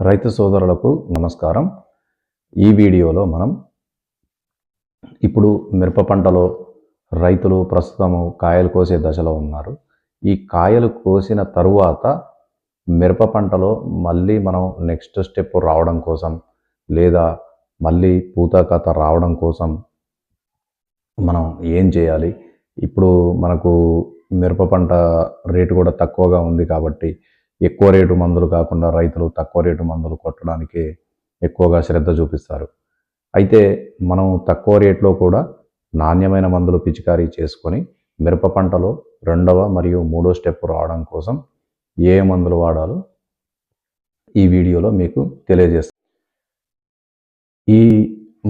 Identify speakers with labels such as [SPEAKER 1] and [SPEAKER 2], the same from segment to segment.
[SPEAKER 1] రైతు సోదరులకు నమస్కారం. ఈ వీడియోలో మనం ఇప్పుడు మిరప పంటలో రైతులు ప్రస్తుతము కాయలు కోసే దశలో ఉన్నారు. ఈ కాయలు కోసిన తరువాత మిరప పంటలో మళ్ళీ మనం నెక్స్ట్ స్టెప్ రావడం కోసం లేదా మళ్ళీ పూత కథ రావడం కోసం మనం ఏం చేయాలి? ఇప్పుడు మనకు మిరప పంట రేటు కూడా తక్కువగా ఉంది కాబట్టి ఎక్కువ రేటు మందులు కాకుండా రైతులు తక్కువ రేటు మందులు కొట్టడానికే ఎక్కువగా శ్రద్ధ చూపిస్తారు. అయితే మనం తక్కువ రేట్లో కూడా నాణ్యమైన మందులు పిచికారీ చేసుకొని మిరప పంటలో రెండవ మరియు మూడో స్టెప్ రావడం కోసం ఏ ఏ మందులు వాడాలో ఈ వీడియోలో మీకు తెలియజేస్తాను ఈ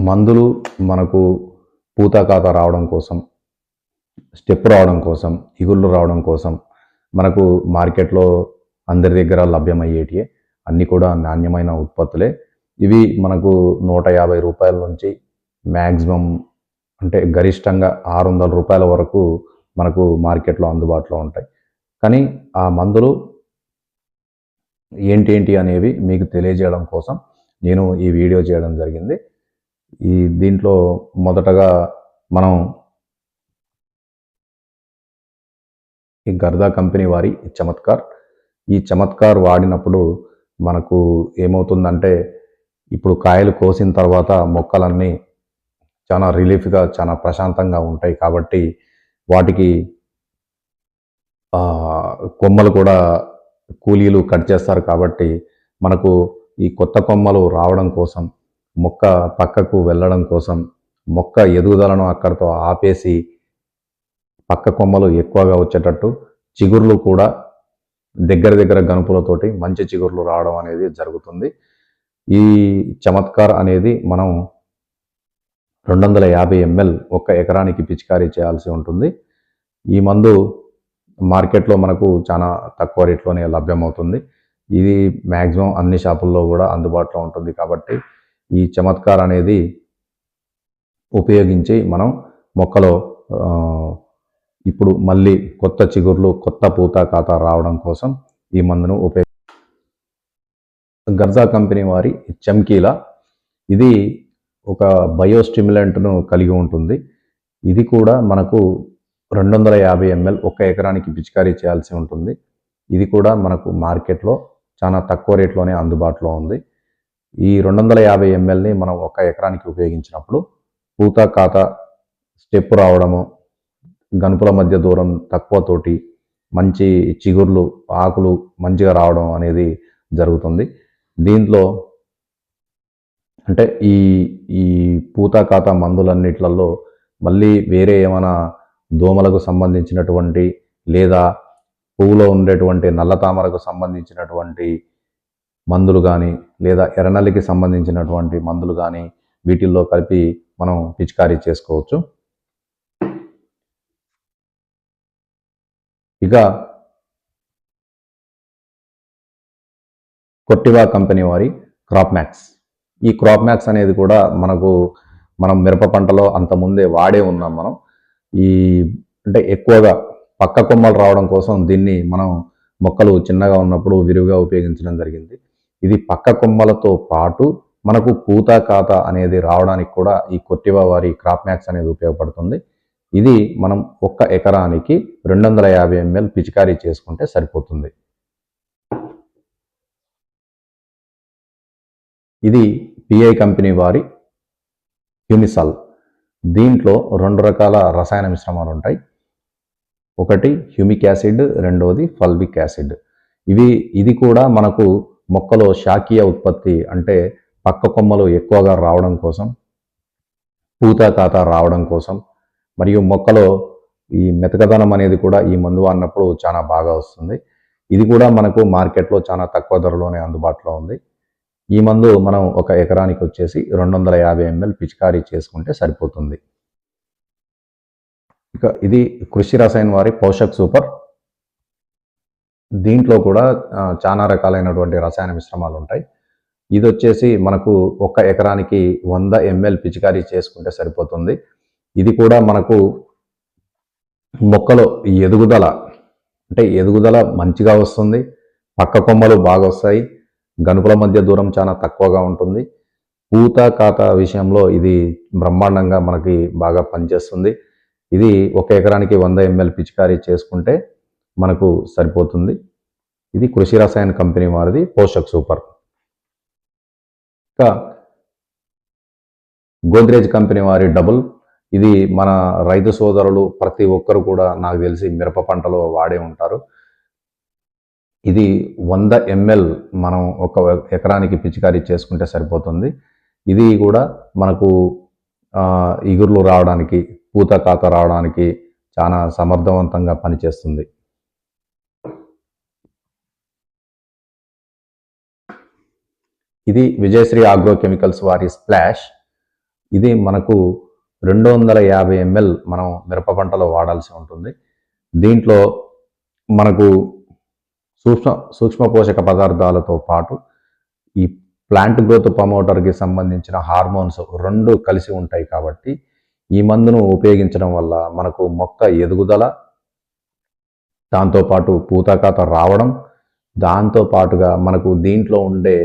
[SPEAKER 1] మందులు మనకు పూత ఖాతా రావడం కోసం స్టెప్ రావడం కోసం ఇగుళ్ళు రావడం కోసం మనకు మార్కెట్లో అందరి దగ్గర లభ్యమయ్యేటివే అన్నీ కూడా నాణ్యమైన ఉత్పత్తులే. ఇవి మనకు నూట యాభై రూపాయల నుంచి మ్యాక్సిమం అంటే గరిష్టంగా ఆరు వందల రూపాయల వరకు మనకు మార్కెట్లో అందుబాటులో ఉంటాయి. కానీ ఆ మందులు ఏంటి ఏంటి అనేవి మీకు తెలియజేయడం కోసం నేను ఈ వీడియో చేయడం జరిగింది. ఈ దీంట్లో మొదటగా మనం ఈ గర్దా కంపెనీ వారి చమత్కార్ ఈ చమత్కార్ వాడినప్పుడు మనకు ఏమవుతుందంటే ఇప్పుడు కాయలు కోసిన తర్వాత మొక్కలన్నీ చాలా రిలీఫ్గా చాలా ప్రశాంతంగా ఉంటాయి కాబట్టి వాటికి కొమ్మలు కూడా కూలీలు కట్ చేస్తారు కాబట్టి మనకు ఈ కొత్త కొమ్మలు రావడం కోసం మొక్క పక్కకు వెళ్ళడం కోసం మొక్క ఎదుగుదలను అక్కడితో ఆపేసి పక్క కొమ్మలు ఎక్కువగా వచ్చేటట్టు చిగుర్లు కూడా దగ్గర దగ్గర గనుపులతోటి మంచి చిగుర్లు రావడం అనేది జరుగుతుంది. ఈ చమత్కార్ అనేది మనం రెండు వందల యాభై ఎంఎల్ ఒక ఎకరానికి పిచికారీ చేయాల్సి ఉంటుంది. ఈ మందు మార్కెట్లో మనకు చాలా తక్కువ రేట్లోనే లభ్యమవుతుంది. ఇది మ్యాక్సిమం అన్ని షాపుల్లో కూడా అందుబాటులో ఉంటుంది కాబట్టి ఈ చమత్కార్ అనేది ఉపయోగించి మనం మొక్కలో ఇప్పుడు మళ్ళీ కొత్త చిగుర్లు కొత్త పూత ఖాతా రావడం కోసం ఈ మందును ఉపయోగ గర్జా కంపెనీ వారి చమ్కీలా. ఇది ఒక బయోస్టిమ్యులెంట్ను కలిగి ఉంటుంది. ఇది కూడా మనకు రెండు వందల యాభై ఎంఎల్ ఒక ఎకరానికి పిచికారీ చేయాల్సి ఉంటుంది. ఇది కూడా మనకు మార్కెట్లో చాలా తక్కువ రేట్లోనే అందుబాటులో ఉంది. ఈ రెండు వందల యాభై ఎంఎల్ని మనం ఒక ఎకరానికి ఉపయోగించినప్పుడు పూత ఖాతా స్టెప్ రావడము గనుపుల మధ్య దూరం తక్కువతోటి మంచి చిగుర్లు ఆకులు మంచిగా రావడం అనేది జరుగుతుంది. దీంట్లో అంటే ఈ ఈ పూతకాత మందులన్నిట్లలో మళ్ళీ వేరే ఏమైనా దోమలకు సంబంధించినటువంటి లేదా పువ్వులో ఉండేటువంటి నల్ల తామరకు సంబంధించినటువంటి మందులు కానీ లేదా ఎర్రనల్లికి సంబంధించినటువంటి మందులు కానీ వీటిల్లో కలిపి మనం పిచికారీ చేసుకోవచ్చు. ఇక కొట్టివా కంపెనీ వారి క్రాప్ మ్యాక్స్. ఈ క్రాప్ మ్యాక్స్ అనేది కూడా మనకు మనం మిరప పంటలో అంత ముందే వాడే ఉన్నాం మనం. ఈ అంటే ఎక్కువగా పక్క కొమ్మలు రావడం కోసం దీన్ని మనం మొక్కలు చిన్నగా ఉన్నప్పుడు విరివిగా ఉపయోగించడం జరిగింది. ఇది పక్క కొమ్మలతో పాటు మనకు పూత ఖాత అనేది రావడానికి కూడా ఈ కొట్టివా వారి క్రాప్ మ్యాక్స్ అనేది ఉపయోగపడుతుంది. ఇది మనం ఒక్క ఎకరానికి రెండు వందల యాభై ఎంఎల్ పిచికారీ చేసుకుంటే సరిపోతుంది. ఇది పిఐ కంపెనీ వారి యూనిసాల్. దీంట్లో రెండు రకాల రసాయన మిశ్రమాలు ఉంటాయి. ఒకటి హ్యూమిక్ యాసిడ్ రెండవది ఫల్విక్ యాసిడ్. ఇవి ఇది కూడా మనకు మొక్కలో శాకీయ ఉత్పత్తి అంటే పక్క కొమ్మలు ఎక్కువగా రావడం కోసం పూత కాత రావడం కోసం మరియు మొక్కలో ఈ మెతకదనం అనేది కూడా ఈ మందు వాడినప్పుడు చాలా బాగా వస్తుంది. ఇది కూడా మనకు మార్కెట్లో చాలా తక్కువ ధరలోనే అందుబాటులో ఉంది. ఈ మందు మనం ఒక ఎకరానికి వచ్చేసి రెండు వందల యాభై ఎంఎల్ పిచికారీ చేసుకుంటే సరిపోతుంది. ఇక ఇది కృషి రసాయన వారి పోషక్ సూపర్. దీంట్లో కూడా చాలా రకాలైనటువంటి రసాయన మిశ్రమాలు ఉంటాయి. ఇది వచ్చేసి మనకు ఒక ఎకరానికి వంద ఎంఎల్ పిచికారీ చేసుకుంటే సరిపోతుంది. ఇది కూడా మనకు మొక్కలో ఎదుగుదల అంటే ఎదుగుదల మంచిగా వస్తుంది పక్క కొమ్మలు బాగా వస్తాయి గనుపుల మధ్య దూరం చాలా తక్కువగా ఉంటుంది. పూత కాత విషయంలో ఇది బ్రహ్మాండంగా మనకి బాగా పనిచేస్తుంది. ఇది ఒక ఎకరానికి వంద ఎంఎల్ పిచికారీ చేసుకుంటే మనకు సరిపోతుంది. ఇది కృషి రసాయన కంపెనీ వారిది పోషక్ సూపర్. ఇంకా గోద్రేజ్ కంపెనీ వారి డబుల్ ఇది మన రైతు సోదరులు ప్రతి ఒక్కరు కూడా నాకు తెలిసి మిరప పంటలో వాడే ఉంటారు. ఇది వంద ఎంఎల్ మనం ఒక ఎకరానికి పిచికారీ చేసుకుంటే సరిపోతుంది. ఇది కూడా మనకు ఇగుర్లు రావడానికి పూత కాక రావడానికి చాలా సమర్థవంతంగా పనిచేస్తుంది. ఇది విజయశ్రీ ఆగ్రో కెమికల్స్ వారి స్ప్లాష్. ఇది మనకు రెండు వందల యాభై ఎంఎల్ మనం మిరప పంటలో వాడాల్సి ఉంటుంది. దీంట్లో మనకు సూక్ష్మ సూక్ష్మ పోషక పదార్థాలతో పాటు ఈ ప్లాంట్ గ్రోత్ ప్రమోటర్కి సంబంధించిన హార్మోన్స్ రెండు కలిసి ఉంటాయి కాబట్టి ఈ మందును ఉపయోగించడం వల్ల మనకు మొక్క ఎదుగుదల దాంతోపాటు పూతకాత రావడం దాంతో పాటుగా మనకు దీంట్లో ఉండే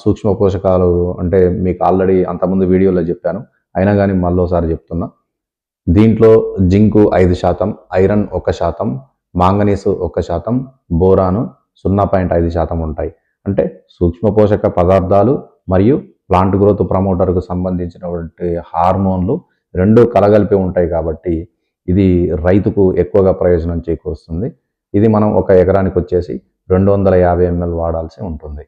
[SPEAKER 1] సూక్ష్మ పోషకాలు అంటే మీకు ఆల్రెడీ అంతకుముందు వీడియోలో చెప్పాను. అయినా కానీ మళ్ళోసారి చెప్తున్నా. దీంట్లో జింకు ఐదు శాతం ఐరన్ ఒక శాతం మాంగనీస్ ఒక శాతం బోరాను సున్నా పాయింట్ ఐదు శాతం ఉంటాయి. అంటే సూక్ష్మ పోషక పదార్థాలు మరియు ప్లాంట్ గ్రోత్ ప్రమోటర్కు సంబంధించినటువంటి హార్మోన్లు రెండు కలగలిపి ఉంటాయి కాబట్టి ఇది రైతుకు ఎక్కువగా ప్రయోజనం చేకూరుస్తుంది. ఇది మనం ఒక ఎకరానికి వచ్చేసి రెండు వందల యాభై ఎంఎల్ వాడాల్సి ఉంటుంది.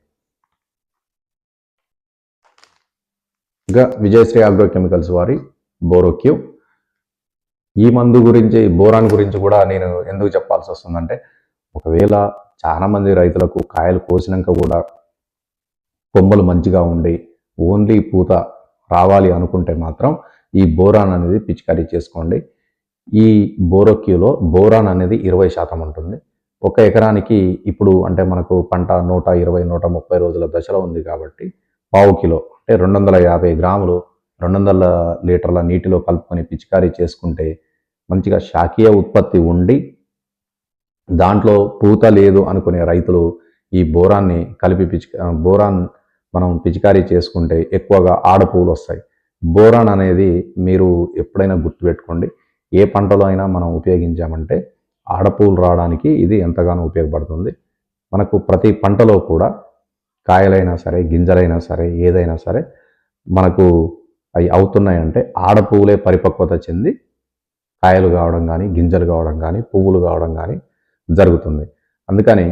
[SPEAKER 1] ఇంకా విజయశ్రీ ఆగ్రోకెమికల్స్ వారి బోరోక్యూ ఈ మందు గురించి బోరాన్ గురించి కూడా నేను ఎందుకు చెప్పాల్సి వస్తుందంటే ఒకవేళ చాలా మంది రైతులకు కాయలు కోసినాక కూడా కొమ్మలు మంచిగా ఉండి ఓన్లీ పూత రావాలి అనుకుంటే మాత్రం ఈ బోరాన్ అనేది పిచికారీ చేసుకోండి. ఈ బోరోక్యూలో బోరాన్ అనేది ఇరవై శాతం ఉంటుంది. ఒక ఎకరానికి ఇప్పుడు అంటే మనకు పంట నూట ఇరవై నూట ముప్పై రోజుల దశలో ఉంది కాబట్టి పావు కిలో. అంటే రెండు వందల యాభై గ్రాములు రెండు వందల లీటర్ల నీటిలో కలుపుకొని పిచికారీ చేసుకుంటే మంచిగా శాఖీయ ఉత్పత్తి ఉండి దాంట్లో పూత లేదు అనుకునే రైతులు ఈ బోరాన్ని కలిపి పిచిక బోరాన్ మనం పిచికారీ చేసుకుంటే ఎక్కువగా ఆడపూలు వస్తాయి. బోరాన్ అనేది మీరు ఎప్పుడైనా గుర్తుపెట్టుకోండి. ఏ పంటలో అయినా మనం ఉపయోగించామంటే ఆడపూలు రావడానికి ఇది ఎంతగానో ఉపయోగపడుతుంది. మనకు ప్రతి పంటలో కూడా కాయలైనా సరే గింజలైనా సరే ఏదైనా సరే మనకు అవి అవుతున్నాయంటే ఆడపువ్వులే పరిపక్వత చెంది కాయలు కావడం కానీ గింజలు కావడం కానీ పువ్వులు కావడం కానీ జరుగుతుంది. అందుకని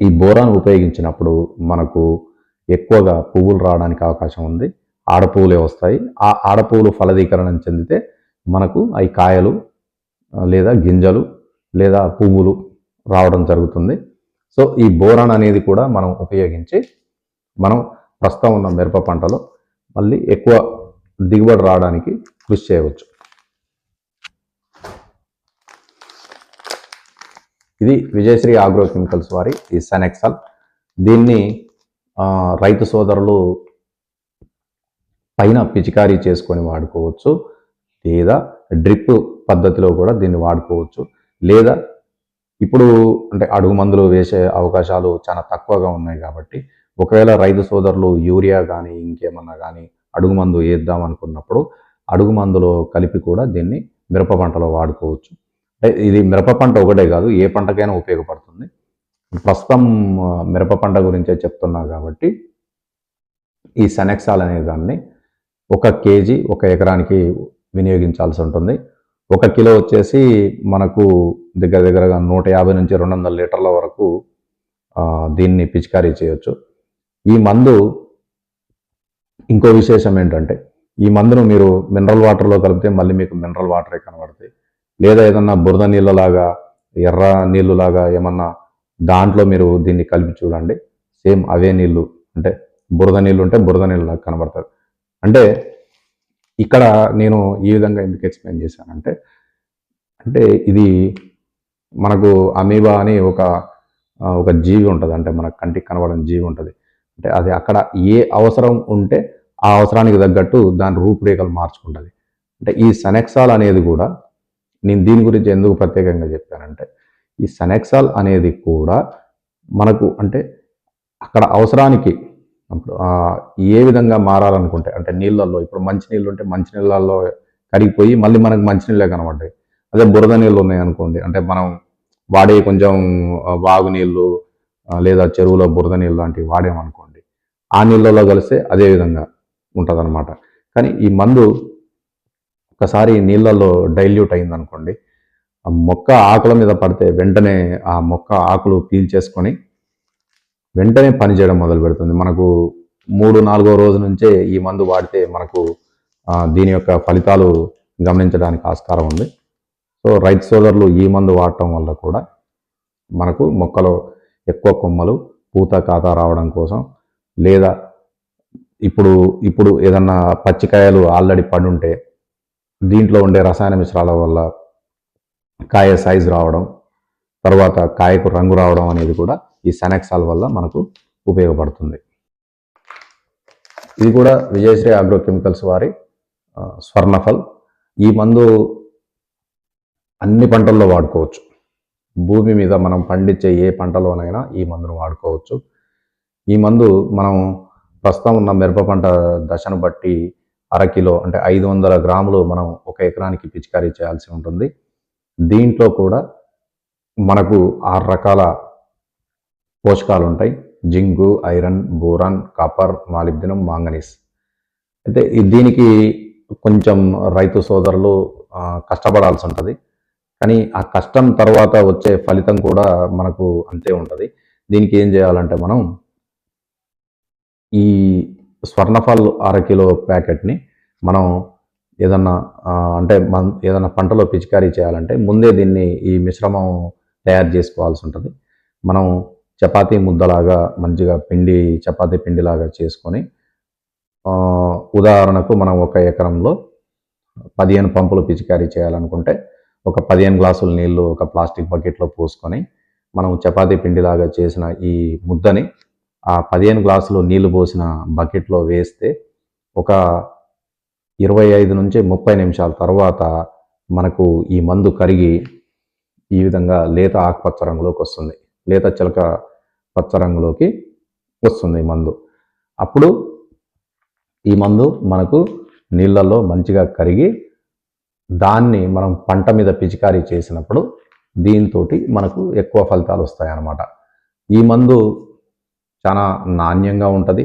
[SPEAKER 1] ఈ బోరాను ఉపయోగించినప్పుడు మనకు ఎక్కువగా పువ్వులు రావడానికి అవకాశం ఉంది. ఆడపువ్వులే వస్తాయి. ఆ ఆడపువ్వులు ఫలదీకరణం చెందితే మనకు అవి కాయలు లేదా గింజలు లేదా పువ్వులు రావడం జరుగుతుంది. సో ఈ బోరాన్ అనేది కూడా మనం ఉపయోగించి మనం ప్రస్తుతం ఉన్న మిరప పంటలో మళ్ళీ ఎక్కువ దిగుబడి రావడానికి కృషి చేయవచ్చు. ఇది విజయశ్రీ ఆగ్రో కెమికల్స్ వారి ఈ సెనెక్సల్. దీన్ని రైతు సోదరులు పైన పిచికారీ చేసుకొని వాడుకోవచ్చు. లేదా డ్రిప్ పద్ధతిలో కూడా దీన్ని వాడుకోవచ్చు. లేదా ఇప్పుడు అంటే అడుగు మందులు వేసే అవకాశాలు చాలా తక్కువగా ఉన్నాయి కాబట్టి ఒకవేళ రైతు సోదరులు యూరియా కానీ ఇంకేమన్నా కానీ అడుగు మందు వేద్దాం అనుకున్నప్పుడు అడుగు మందులో కలిపి కూడా దీన్ని మిరప పంటలో వాడుకోవచ్చు. ఇది మిరప పంట ఒకటే కాదు ఏ పంటకైనా ఉపయోగపడుతుంది. ప్రస్తుతం మిరప పంట గురించే చెప్తున్నా కాబట్టి ఈ సెనెక్సాల్ అనే దాన్ని ఒక కేజీ ఒక ఎకరానికి వినియోగించాల్సి ఉంటుంది. ఒక కిలో వచ్చేసి మనకు దగ్గర దగ్గరగా నూట యాభై నుంచి రెండు వందల లీటర్ల వరకు దీన్ని పిచికారీ చేయొచ్చు. ఈ మందు ఇంకో విశేషం ఏంటంటే ఈ మందును మీరు మినరల్ వాటర్లో కలిపితే మళ్ళీ మీకు మినరల్ వాటరే కనబడతాయి. లేదా ఏదన్నా బురద నీళ్ళలాగా ఎర్ర నీళ్ళులాగా ఏమన్నా దాంట్లో మీరు దీన్ని కలిపి చూడండి. సేమ్ అవే నీళ్ళు అంటే బురద నీళ్ళు ఉంటే బురద నీళ్ళలాగా కనబడతారు అంటే ఇక్కడ నేను ఈ విధంగా ఎందుకు ఎక్స్ప్లెయిన్ చేశానంటే అంటే ఇది మనకు అమీబా అని ఒక ఒక జీవి ఉంటుంది. అంటే మన కంటికి కనబడని జీవి ఉంటుంది. అంటే అది అక్కడ ఏ అవసరం ఉంటే ఆ అవసరానికి తగ్గట్టు దాని రూపురేఖలు మార్చుకుంటుంది. అంటే ఈ సెనెక్సాల్ అనేది కూడా నేను దీని గురించి ఎందుకు ప్రత్యేకంగా చెప్పానంటే ఈ సెనెక్సాల్ అనేది కూడా మనకు అంటే అక్కడ అవసరానికి అప్పుడు ఏ విధంగా మారాలనుకుంటే అంటే నీళ్ళల్లో ఇప్పుడు మంచి నీళ్ళు ఉంటే మంచి నీళ్ళల్లో కరిగిపోయి మళ్ళీ మనకు మంచి నీళ్ళే కనబడ్డాయి. అదే బురద నీళ్ళు ఉన్నాయనుకోండి అంటే మనం వాడే కొంచెం వాగు నీళ్ళు లేదా చెరువులో బురద నీళ్ళు లాంటివి వాడామనుకోండి ఆ నీళ్ళలో కలిస్తే అదే విధంగా ఉంటుంది కానీ ఈ మందు ఒకసారి నీళ్ళల్లో డైల్యూట్ అయిందనుకోండి ఆ మొక్క ఆకుల మీద పడితే వెంటనే ఆ మొక్క ఆకులు పీల్చేసుకొని వెంటనే పనిచేయడం మొదలు పెడుతుంది. మనకు మూడు నాలుగో రోజు నుంచే ఈ మందు వాడితే మనకు దీని యొక్క ఫలితాలు గమనించడానికి ఆస్కారం ఉంది. సో రైతు సోదరులు ఈ మందు వాడటం వల్ల కూడా మనకు మొక్కలో ఎక్కువ కొమ్మలు పూత కాత రావడం కోసం లేదా ఇప్పుడు ఇప్పుడు ఏదన్నా పచ్చికాయలు ఆల్రెడీ పడుంటే దీంట్లో ఉండే రసాయన మిశ్రాల వల్ల కాయ సైజు రావడం తర్వాత కాయకు రంగు రావడం అనేది కూడా ఈ సెనెక్సాల్ వల్ల మనకు ఉపయోగపడుతుంది. ఇది కూడా విజయశ్రీ అగ్రోకెమికల్స్ వారి స్వర్ణఫల్. ఈ మందు అన్ని పంటల్లో వాడుకోవచ్చు. భూమి మీద మనం పండించే ఏ పంటలోనైనా ఈ మందును వాడుకోవచ్చు. ఈ మందు మనం ప్రస్తుతం ఉన్న మిరప పంట దశను బట్టి అరకిలో అంటే ఐదు వందల గ్రాములు మనం ఒక ఎకరానికి పిచికారీ చేయాల్సి ఉంటుంది. దీంట్లో కూడా మనకు ఆరు రకాల పోషకాలు ఉంటాయి zinc iron boron copper molybdenum manganese. అయితే ఈ- దీనికి కొంచెం రైతు సోదరులు కష్టపడాల్సి ఉంటుంది కానీ ఆ కష్టం తర్వాత వచ్చే ఫలితం కూడా మనకు అంతే ఉంటుంది. దీనికి ఏం చేయాలంటే మనం ఈ స్వర్ణఫల్ అర కిలో ప్యాకెట్ని మనం ఏదన్నా అంటే మన ఏదన్నా పంటలో పిచికారీ చేయాలంటే ముందే దీన్ని ఈ మిశ్రమం తయారు చేసుకోవాల్సి ఉంటుంది మనం చపాతీ ముద్దలాగా మంచిగా పిండి చపాతీ పిండిలాగా చేసుకొని ఉదాహరణకు మనం ఒక ఎకరంలో పదిహేను పంపులు పిచికారీ చేయాలనుకుంటే ఒక పదిహేను గ్లాసుల నీళ్ళు ఒక ప్లాస్టిక్ బకెట్లో పోసుకొని మనం చపాతీ పిండిలాగా చేసిన ఈ ముద్దని ఆ పదిహేను గ్లాసులు నీళ్ళు పోసిన బకెట్లో వేస్తే ఒక ఇరవై ఐదు నుంచి ముప్పై నిమిషాల తర్వాత మనకు ఈ మందు కరిగి ఈ విధంగా లేత ఆకుపచ్చ రంగులోకి వస్తుంది. లేత చిలక పచ్చ రంగులోకి వస్తుంది ఈ మందు. అప్పుడు ఈ మందు మనకు నీళ్ళల్లో మంచిగా కరిగి దాన్ని మనం పంట మీద పిచికారీ చేసినప్పుడు దీంతో మనకు ఎక్కువ ఫలితాలు వస్తాయి అన్నమాట ఈ మందు చాలా నాణ్యంగా ఉంటుంది.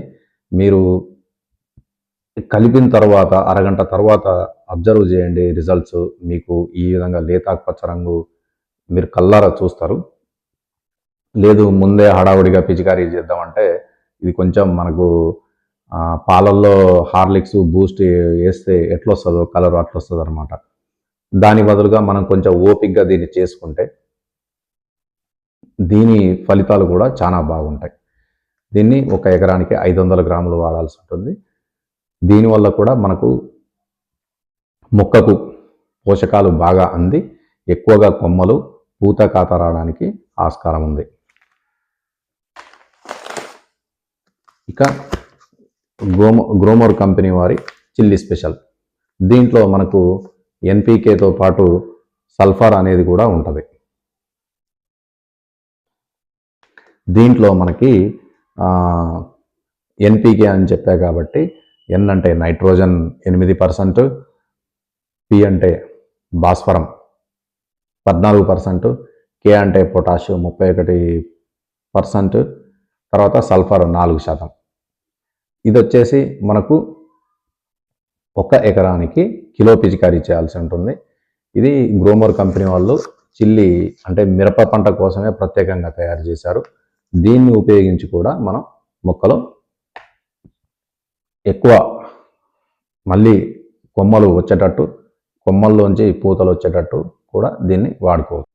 [SPEAKER 1] మీరు కలిపిన తర్వాత అరగంట తర్వాత అబ్జర్వ్ చేయండి రిజల్ట్స్. మీకు ఈ విధంగా లేతాకుపచ్చ రంగు మీరు కల్లారా చూస్తారు. లేదు ముందే హడావుడిగా పిచికారీ చేద్దామంటే ఇది కొంచెం మనకు పాలల్లో హార్లిక్స్ బూస్ట్ వేస్తే ఎట్లొస్తుందో కలర్ అట్లొస్తుంది అనమాట దాని బదులుగా మనం కొంచెం ఓపిక్గా దీన్ని చేసుకుంటే దీని ఫలితాలు కూడా చాలా బాగుంటాయి. దీన్ని ఒక ఎకరానికి ఐదు వందల గ్రాములు వాడాల్సి ఉంటుంది. దీనివల్ల కూడా మనకు మొక్కకు పోషకాలు బాగా అంది ఎక్కువగా కొమ్మలు పూత కాత రావడానికి ఆస్కారం ఉంది. ఇక గ్రోమో గ్రోమోర్ కంపెనీ వారి చిల్లీ స్పెషల్. దీంట్లో మనకు ఎన్పికేతో పాటు సల్ఫర్ అనేది కూడా ఉంటుంది. దీంట్లో మనకి ఎన్పికే అని చెప్పా కాబట్టి ఎన్ అంటే నైట్రోజన్ ఎనిమిది పర్సెంట్ పి అంటే భాస్వరం పద్నాలుగు పర్సెంట్ కే అంటే పొటాషియం ముప్పై ఒకటి పర్సెంట్ తర్వాత సల్ఫర్ నాలుగు శాతం. ఇది వచ్చేసి మనకు ఒక ఎకరానికి కిలో పిచికారీ చేయాల్సి ఉంటుంది. ఇది గ్రోమర్ కంపెనీ వాళ్ళు చిల్లి అంటే మిరప పంట కోసమే ప్రత్యేకంగా తయారు చేశారు. దీన్ని ఉపయోగించి కూడా మనం మొక్కలో ఎక్కువ మళ్ళీ కొమ్మలు వచ్చేటట్టు కొమ్మల్లోంచి పూతలు వచ్చేటట్టు కూడా దీన్ని వాడుకోవచ్చు.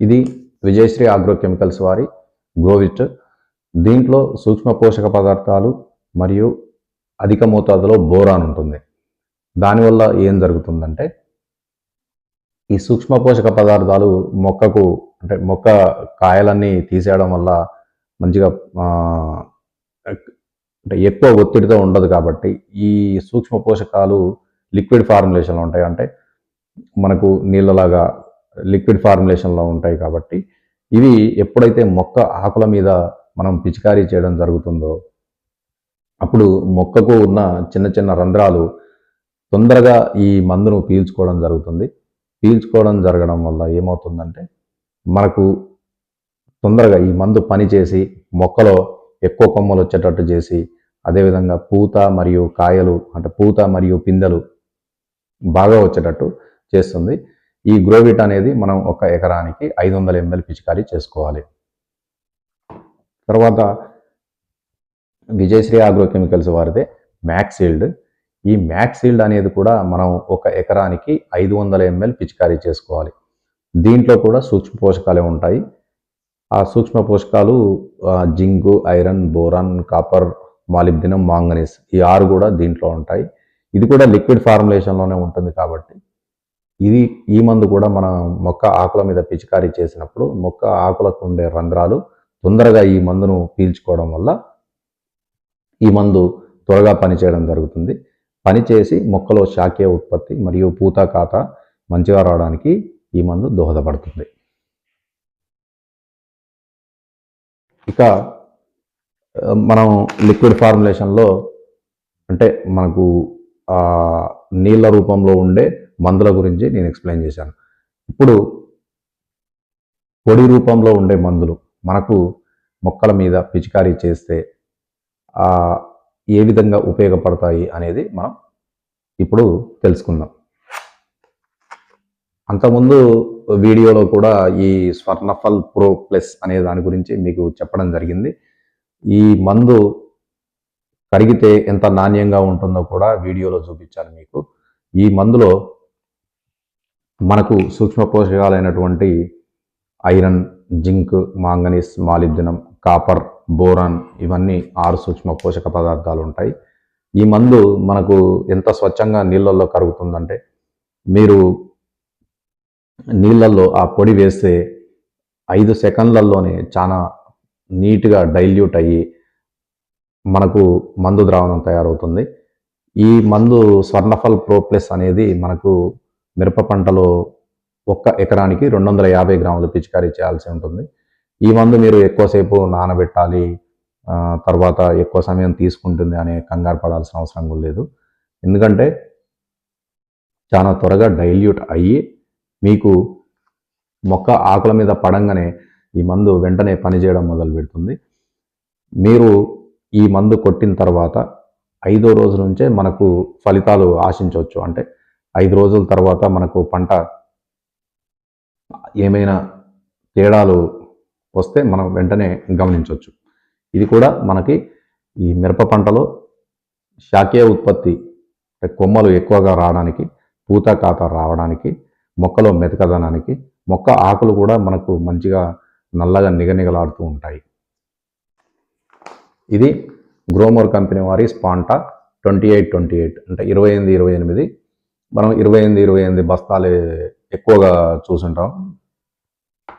[SPEAKER 1] ఇది విజయశ్రీ ఆగ్రో కెమికల్స్ వారి గ్రోవిట్ దీంట్లో సూక్ష్మ పోషక పదార్థాలు మరియు అధిక మోతాదులో బోరాన్ ఉంటుంది. దానివల్ల ఏం జరుగుతుందంటే ఈ సూక్ష్మ పోషక పదార్థాలు మొక్కకు అంటే మొక్క కాయలన్నీ తీసేయడం వల్ల మంచిగా అంటే ఎక్కువ ఒత్తిడితో ఉండదు కాబట్టి ఈ సూక్ష్మ పోషకాలు లిక్విడ్ ఫార్ములేషన్లో ఉంటాయి. అంటే మనకు నీళ్ళలాగా లిక్విడ్ ఫార్ములేషన్లో ఉంటాయి కాబట్టి ఇవి ఎప్పుడైతే మొక్క ఆకుల మీద మనం పిచికారీ చేయడం జరుగుతుందో అప్పుడు మొక్కకు ఉన్న చిన్న చిన్న రంధ్రాలు తొందరగా ఈ మందును పీల్చుకోవడం జరుగుతుంది. పీల్చుకోవడం జరగడం వల్ల ఏమవుతుందంటే మనకు తొందరగా ఈ మందు పనిచేసి మొక్కలో ఎక్కువ కొమ్మలు వచ్చేటట్టు చేసి అదేవిధంగా పూత మరియు కాయలు అంటే పూత మరియు పిందెలు బాగా వచ్చేటట్టు చేస్తుంది. ఈ గ్రోవిట్ అనేది మనం ఒక ఎకరానికి ఐదు వందల ఎంఎల్ పిచికారీ చేసుకోవాలి. తర్వాత విజయశ్రీ ఆగ్రోకెమికల్స్ వారిదే మ్యాక్సీల్డ్ ఈ మ్యాక్సీల్డ్ అనేది కూడా మనం ఒక ఎకరానికి ఐదు వందల ఎంఎల్ పిచికారీ చేసుకోవాలి. దీంట్లో కూడా సూక్ష్మ పోషకాలే ఉంటాయి. ఆ సూక్ష్మ పోషకాలు zinc zinc iron boron copper molybdenum manganese ఈ ఆరు కూడా దీంట్లో ఉంటాయి. ఇది కూడా లిక్విడ్ ఫార్ములేషన్లోనే ఉంటుంది కాబట్టి ఇది ఈ మందు కూడా మన మొక్క ఆకుల మీద పిచికారీ చేసినప్పుడు మొక్క ఆకులకు ఉండే రంధ్రాలు తొందరగా ఈ మందును పీల్చుకోవడం వల్ల ఈ మందు త్వరగా పనిచేయడం జరుగుతుంది. పనిచేసి మొక్కలో శాఖీయ ఉత్పత్తి మరియు పూత కాత మంచిగా రావడానికి ఈ మందు దోహదపడుతుంది. ఇక మనం లిక్విడ్ ఫార్ములేషన్లో అంటే మనకు నీళ్ళ రూపంలో ఉండే మందుల గురించి నేను ఎక్స్ప్లెయిన్ చేశాను. ఇప్పుడు పొడి రూపంలో ఉండే మందులు మనకు మొక్కల మీద పిచికారీ చేస్తే ఏ విధంగా ఉపయోగపడతాయి అనేది మనం ఇప్పుడు తెలుసుకుందాం. అంతకుముందు వీడియోలో కూడా ఈ స్వర్ణఫల్ ప్రో ప్లస్ అనే దాని గురించి మీకు చెప్పడం జరిగింది. ఈ మందు కరిగితే ఎంత నాణ్యంగా ఉంటుందో కూడా వీడియోలో చూపించాను మీకు. ఈ మందులో మనకు సూక్ష్మ పోషకాలైనటువంటి iron zinc manganese molybdenum copper boron ఇవన్నీ ఆరు సూక్ష్మ పోషక పదార్థాలు ఉంటాయి. ఈ మందు మనకు ఎంత స్వచ్ఛంగా నీళ్ళల్లో కరుగుతుందంటే మీరు నీళ్ళల్లో ఆ పొడి వేస్తే ఐదు సెకండ్లలోనే చాలా నీట్గా డైల్యూట్ అయ్యి మనకు మందు ద్రావణం తయారవుతుంది. ఈ మందు స్వర్ణఫల్ ప్రోప్లెస్ అనేది మనకు మిరప పంటలో ఒక్క ఎకరానికి రెండు వందల యాభై గ్రాములు పిచికారీ చేయాల్సి ఉంటుంది. ఈ మందు మీరు ఎక్కువసేపు నానబెట్టాలి తర్వాత ఎక్కువ సమయం తీసుకుంటుంది అనే కంగారు పడాల్సిన అవసరం లేదు. ఎందుకంటే చాలా త్వరగా డైల్యూట్ అయ్యి మీకు మొక్క ఆకుల మీద పడంగానే ఈ మందు వెంటనే పనిచేయడం మొదలు పెడుతుంది. మీరు ఈ మందు కొట్టిన తర్వాత ఐదో రోజు నుంచే మనకు ఫలితాలు ఆశించవచ్చు. అంటే ఐదు రోజుల తర్వాత మనకు పంట ఏమైనా తేడాలు వస్తే మనం వెంటనే గమనించవచ్చు. ఇది కూడా మనకి ఈ మిరప పంటలో శాఖీయ ఉత్పత్తి కొమ్మలు ఎక్కువగా రావడానికి పూత కాత రావడానికి మొక్కలో మెతకదనానికి మొక్క ఆకులు కూడా మనకు మంచిగా నల్లగా నిగనిగలాడుతూ ఉంటాయి. ఇది గ్రోమోర్ కంపెనీ వారి స్పాంటా ట్వంటీ ఎయిట్ ట్వంటీ ఎయిట్ అంటే ఇరవై ఎనిమిది ఇరవై ఎనిమిది. మనం ఇరవై ఎనిమిది ఇరవై ఎనిమిది బస్తాలే ఎక్కువగా చూసుంటాం.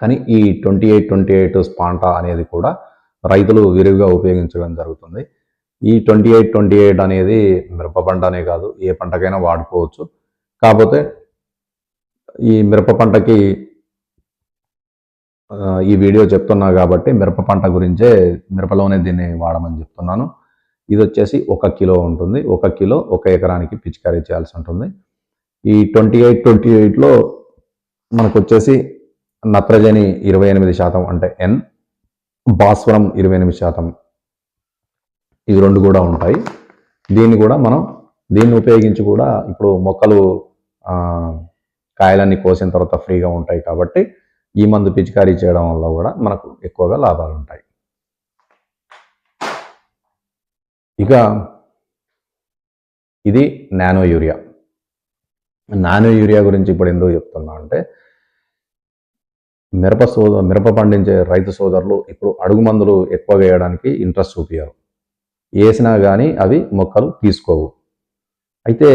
[SPEAKER 1] కానీ ఈ ట్వంటీ ఎయిట్ ట్వంటీ ఎయిట్ స్పాంటా అనేది కూడా రైతులు విరివిగా ఉపయోగించడం జరుగుతుంది. ఈ ట్వంటీ ఎయిట్ ట్వంటీ ఎయిట్ అనేది మిరప పంట అనే కాదు ఏ పంటకైనా వాడుకోవచ్చు. కాకపోతే ఈ మిరప పంటకి ఈ వీడియో చెప్తున్నా కాబట్టి మిరప పంట గురించే మిరపలోనే దీన్ని వాడమని చెప్తున్నాను. ఇది వచ్చేసి ఒక కిలో ఉంటుంది. ఒక కిలో ఒక ఎకరానికి పిచికారీ చేయాల్సి ఉంటుంది. ఈ ట్వంటీ ఎయిట్ ట్వంటీ ఎయిట్లో మనకు వచ్చేసి నత్రజని ఇరవై ఎనిమిది శాతం అంటే ఎన్ భాస్వరం ఇరవై ఎనిమిది శాతం. ఇవి రెండు కూడా ఉంటాయి. దీన్ని కూడా మనం దీన్ని ఉపయోగించి కూడా ఇప్పుడు మొక్కలు కాయలన్నీ కోసిన తర్వాత ఫ్రీగా ఉంటాయి కాబట్టి ఈ మందు పిచికారీ చేయడం వల్ల కూడా మనకు ఎక్కువగా లాభాలు ఉంటాయి. ఇక ఇది నానో యూరియా. నానో యూరియా గురించి ఇప్పుడు ఎందుకు చెప్తున్నా అంటే మిరప సోద మిరప పండించే రైతు సోదరులు ఇప్పుడు అడుగు మందులు ఎక్కువగా వేయడానికి ఇంట్రెస్ట్ చూపించారు వేసినా కానీ అవి మొక్కలు తీసుకోవు. అయితే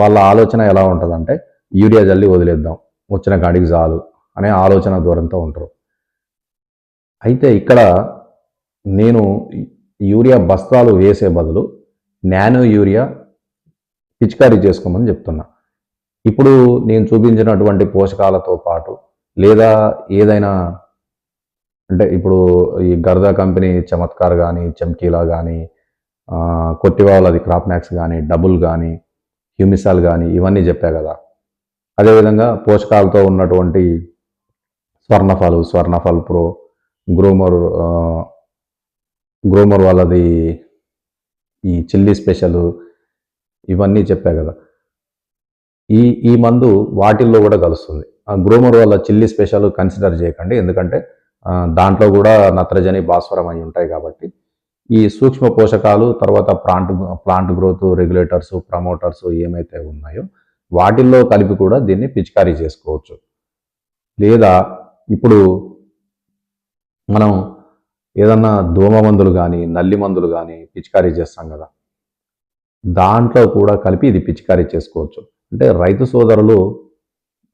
[SPEAKER 1] వాళ్ళ ఆలోచన ఎలా ఉంటుందంటే యూరియా జల్లి వదిలేద్దాం వచ్చిన కాడికి చాలు అనే ఆలోచన దూరంతో ఉంటారు. అయితే ఇక్కడ నేను యూరియా బస్తాలు వేసే బదులు నానో యూరియా పిచికారీ చేసుకోమని చెప్తున్నా. ఇప్పుడు నేను చూపించినటువంటి పోషకాలతో పాటు లేదా ఏదైనా అంటే ఇప్పుడు ఈ గర్దా కంపెనీ చమత్కార్ కానీ చమ్కీలా కానీ కొట్టివాళ్ళది క్రాప్ మ్యాక్స్ కానీ డబుల్ కానీ హ్యూమిసాల్ కానీ ఇవన్నీ చెప్పా కదా. అదేవిధంగా పోషకాలతో ఉన్నటువంటి స్వర్ణఫల్ స్వర్ణఫల్ ప్రో గ్రోమర్ గ్రూమర్ గ్రోమర్ వాళ్ళది ఈ చిల్లీ స్పెషల్ ఇవన్నీ చెప్పా కదా. ఈ ఈ మందు వాటిల్లో కూడా కలుస్తుంది. గ్రోమర్ వల్ల చిల్లీ స్పెషల్ కన్సిడర్ చేయకండి. ఎందుకంటే దాంట్లో కూడా నత్రజని భాస్వరం అయి ఉంటాయి కాబట్టి. ఈ సూక్ష్మ పోషకాలు తర్వాత plant plant growth regulators promoters ఏమైతే ఉన్నాయో వాటిల్లో కలిపి కూడా దీన్ని పిచికారీ చేసుకోవచ్చు. లేదా ఇప్పుడు మనం ఏదన్నా దోమ మందులు కానీ నల్లి మందులు కానీ పిచికారీ చేస్తాం కదా. దాంట్లో కూడా కలిపి ఇది పిచికారీ చేసుకోవచ్చు. అంటే రైతు సోదరులు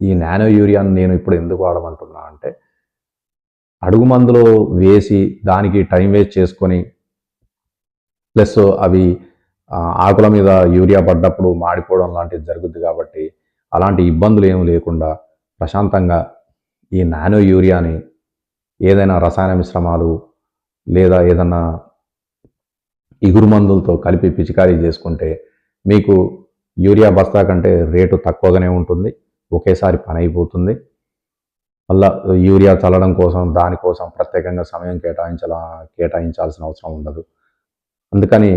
[SPEAKER 1] ఈ నానో యూరియాని నేను ఇప్పుడు ఎందుకు వాడమంటున్నా అంటే అడుగు మందులు వేసి దానికి టైం వేస్ట్ చేసుకొని ప్లస్ అవి ఆకుల మీద యూరియా పడ్డప్పుడు మాడిపోవడం లాంటిది జరుగుద్ది కాబట్టి అలాంటి ఇబ్బందులు ఏమి లేకుండా ప్రశాంతంగా ఈ నానో యూరియాని ఏదైనా రసాయన మిశ్రమాలు లేదా ఏదన్నా ఇగురు మందులతో కలిపి పిచికారీ చేసుకుంటే మీకు యూరియా బస్తా కంటే రేటు తక్కువగానే ఉంటుంది. ఒకేసారి పని అయిపోతుంది. మళ్ళా యూరియా చల్లడం కోసం దానికోసం ప్రత్యేకంగా సమయం కేటాయించాల కేటాయించాల్సిన అవసరం ఉండదు. అందుకని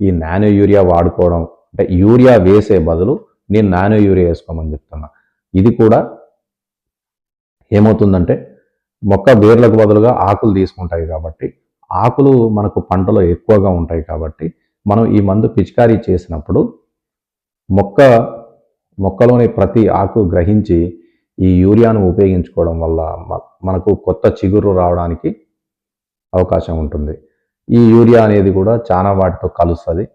[SPEAKER 1] ఈ నానో యూరియా వాడుకోవడం అంటే యూరియా వేసే బదులు నేను నానో యూరియా వేసుకోమని చెప్తున్నా. ఇది కూడా ఏమవుతుందంటే మొక్క వేర్లకు బదులుగా ఆకులు తీసుకుంటాయి కాబట్టి ఆకులు మనకు పంటలో ఎక్కువగా ఉంటాయి కాబట్టి మనం ఈ మందు పిచికారీ చేసినప్పుడు మొక్క మొక్కలోని ప్రతి ఆకు గ్రహించి ఈ యూరియాను ఉపయోగించుకోవడం వల్ల మ- మనకు కొత్త చిగురు రావడానికి అవకాశం ఉంటుంది. ఈ యూరియా అనేది కూడా చాలా వాటితో కలుస్తుంది.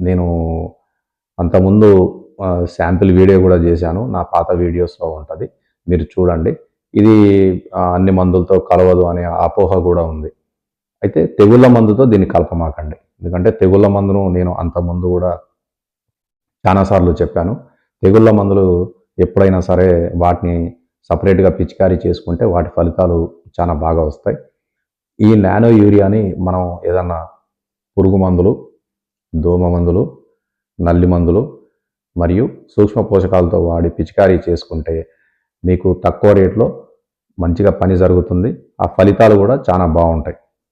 [SPEAKER 1] నేను అంతకుముందు శాంపిల్ వీడియో కూడా చేశాను. నా పాత వీడియోస్లో ఉంటుంది. మీరు చూడండి. ఇది అన్ని మందులతో కలవదు అనే అపోహ కూడా ఉంది. అయితే తెగుళ్ళ మందుతో దీన్ని కలపమాకండి. ఎందుకంటే తెగుళ్ళ మందును నేను అంతకుముందు కూడా చాలాసార్లు చెప్పాను. తెగుళ్ళ మందులు ఎప్పుడైనా సరే వాటిని సపరేట్గా పిచికారీ చేసుకుంటే వాటి ఫలితాలు చాలా బాగా వస్తాయి. ఈ నానో యూరియాని మనం ఏదన్నా పురుగు మందులు దోమ మందులు నల్లి మందులు మరియు సూక్ష్మ పోషకాలతో వాడి పిచికారీ చేసుకుంటే మీకు తక్కువ రేట్లో మంచిగా పని జరుగుతుంది. ఆ ఫలితాలు కూడా చాలా బాగుంటాయి.